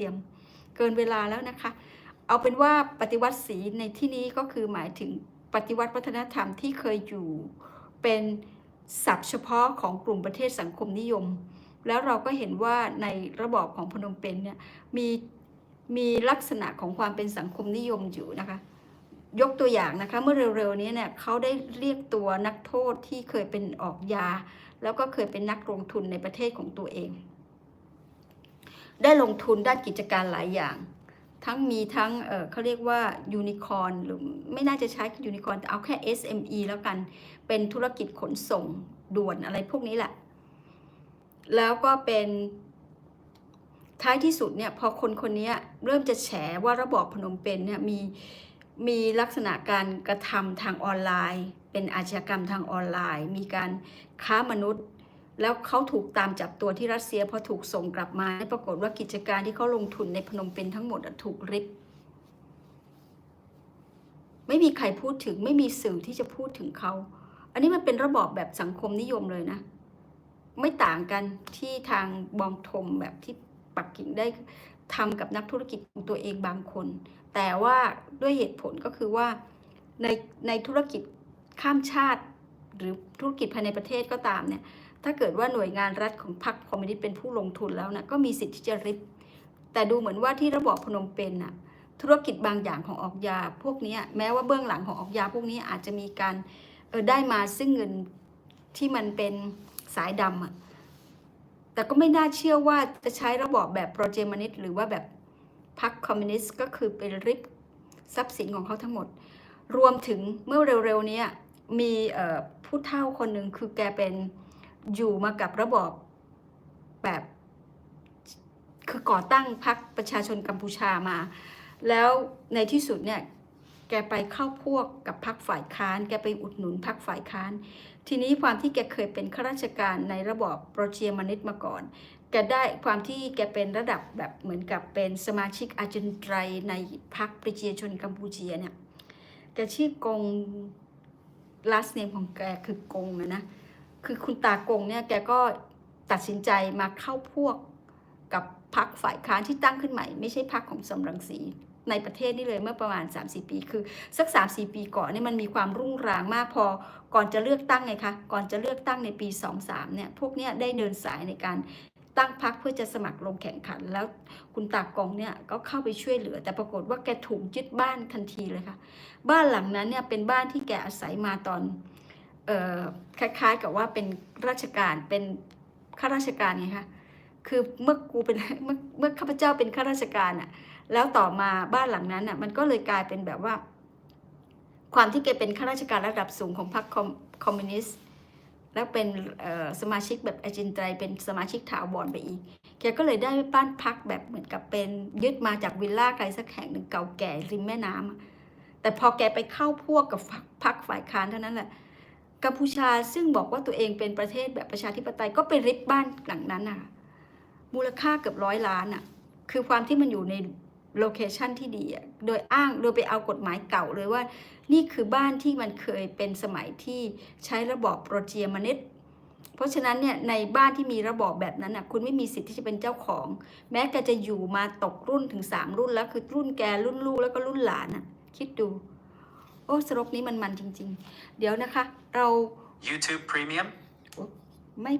รียมเกินเวลาแล้วนะคะ เอาเป็นว่าปฏิวัติสีในที่นี้ก็คือหมายถึงปฏิวัติวัฒนธรรมที่เคยอยู่เป็นศัพท์เฉพาะของกลุ่มประเทศสังคมนิยม แล้วเราก็เห็นว่าในระบอบของพนมเปญเนี่ยมีมีลักษณะของความเป็นสังคมนิยมอยู่นะคะ ยกตัวอย่างนะคะเมื่อเร็วๆนี้เนี่ยเขาได้เรียกตัวนักโทษที่เคยเป็นออกยา แล้วก็เคยเป็นนักลงทุนในประเทศของตัวเอง ได้ลงทุนด้านกิจการหลายอย่าง ทั้งมีทั้งเเขาเรียกว่ายูนิคอร์นหรือไม่น่าจะใช้ยูนิคอร์นแต่เอาแค่ SME แล้วกัน เป็นธุรกิจขนส่งด่วนอะไรพวกนี้แหละ แล้วก็เป็นท้ายที่สุดเนี่ยพอคนคนนี้เริ่มจะแฉว่าระบอบพนมเปญเนี่ยมีมีลักษณะการกระทำทางออนไลน์ เป็นอาชญากรรมทางออนไลน์ มีการค้ามนุษย์ แล้วเขาถูกตามจับตัวที่รัสเซียพอถูกส่งกลับมาปรากฏว่ากิจการที่เขาลงทุนในพนมเปญทั้งหมดถูกริบไม่มีใครพูดถึงไม่มีสื่อที่จะพูดถึงเขา อันนี้มันเป็นระบอบแบบสังคมนิยมเลยนะ ไม่ต่างกันที่ทางบองทมแบบที่ปักกิ่งได้ทำกับนักธุรกิจของตัวเองบางคน แต่ว่าด้วยเหตุผลก็คือว่าในในธุรกิจข้ามชาติ หรือธุรกิจภายในประเทศก็ตามเนี่ย ถ้าเกิดว่าหน่วยงานรัฐของพรรคคอมมิวนิสต์เป็นผู้ลงทุนแล้วนะก็มีสิทธิ์ที่จะริบ แต่ดูเหมือนว่าที่ระบอบพนมเปญน่ะธุรกิจบางอย่างของออกยาพวกนี้แม้ว่าเบื้องหลังของออกยาพวกนี้อาจจะมีการเออได้มาซึ่งเงินที่มันเป็นสายดำอะแต่ก็ไม่น่าเชื่อว่าจะใช้ระบอบแบบโปรเจมานิสหรือว่าแบบพรรคคอมมิวนิสต์ก็คือเป็นริบทรัพย์สินของเขาทั้งหมด รวมถึงเมื่อเร็วๆนี้มีผู้เฒ่าคนหนึ่งคือแกเป็น อยู่มากับระบอบแบบคือก่อตั้งพรรคประชาชนกัมพูชามา แล้วในที่สุดเนี่ยแกไปเข้าพวกกับพรรคฝ่ายค้าน แกไปอุดหนุนพรรคฝ่ายค้าน ทีนี้ความที่แกเคยเป็นข้าราชการในระบอบโปรเชียมานิตมาก่อน แกได้ความที่แกเป็นระดับแบบเหมือนกับเป็นสมาชิกอาจินไตรในพรรคประชาชนกัมพูเชียเนี่ย แกชื่อกง last name ของแกคือกงนะนะ คือคุณตากงเนี่ยแกก็ตัดสินใจมาเข้าพวกกับพรรคฝ่ายค้านที่ตั้งขึ้นใหม่ ไม่ใช่พรรคของสมรังสีในประเทศนี่เลยเมื่อประมาณ 3-4 ปี คือสัก 3-4 ปีก่อนเนี่ยมันมีความรุ่งรางมากพอก่อนจะเลือกตั้งไงคะก่อนจะเลือกตั้งในปี 2-3เนี่ยพวกเนี้ยได้เดินสายในการตั้งพรรคเพื่อจะสมัครลงแข่งขัน แล้วคุณตากงเนี่ยก็เข้าไปช่วยเหลือ แต่ปรากฏว่าแกถูกยึดบ้านทันทีเลยค่ะ บ้านหลังนั้นเนี่ยเป็นบ้านที่แกอาศัยมาตอน คล้ายๆกับว่าเป็นราชการเป็นข้าราชการไงคะคือเมื่อกูเป็นเมื่อเมื่อข้าพเจ้าเป็นข้าราชการอะแล้วต่อมาบ้านหลังนั้นอะมันก็เลยกลายเป็นแบบว่า ความที่แกเป็นข้าราชการระดับสูงของพรรคคอมมิวนิสต์แล้วเป็นสมาชิกแบบอจินไตรเป็นสมาชิกถาวรไปอีก แกก็เลยได้บ้านพักแบบเหมือนกับเป็นยึดมาจากวิลล่าไกลสักแห่งหนึ่งเก่าแก่ริมแม่น้ำอะแต่พอแกไปเข้าพวกกับพรรคฝ่ายค้านเท่านั้นแหละ กัมพูชาซึ่งบอกว่าตัวเองเป็นประเทศแบบประชาธิปไตยก็ไปริบบ้านหลังนั้นน่ะมูลค่าเกือบร้อยล้านอะคือความที่มันอยู่ในโลเคชันที่ดีอะโดยอ้างโดยไปเอากฎหมายเก่าเลยว่า นี่คือบ้านที่มันเคยเป็นสมัยที่ใช้ระบอบโปรเจียมานิตเพราะฉะนั้นเนี่ยในบ้านที่มีระบอบแบบนั้นอะคุณไม่มีสิทธิ์ที่จะเป็นเจ้าของ แม้แกจะอยู่มาตกรุ่นถึงสามรุ่นแล้วคือรุ่นแกรุ่นลูกแล้วก็รุ่นหลานอะคิดดู โอ้สรกนี้มันมันจริง ๆ เดี๋ยวนะคะ เรา YouTube Premium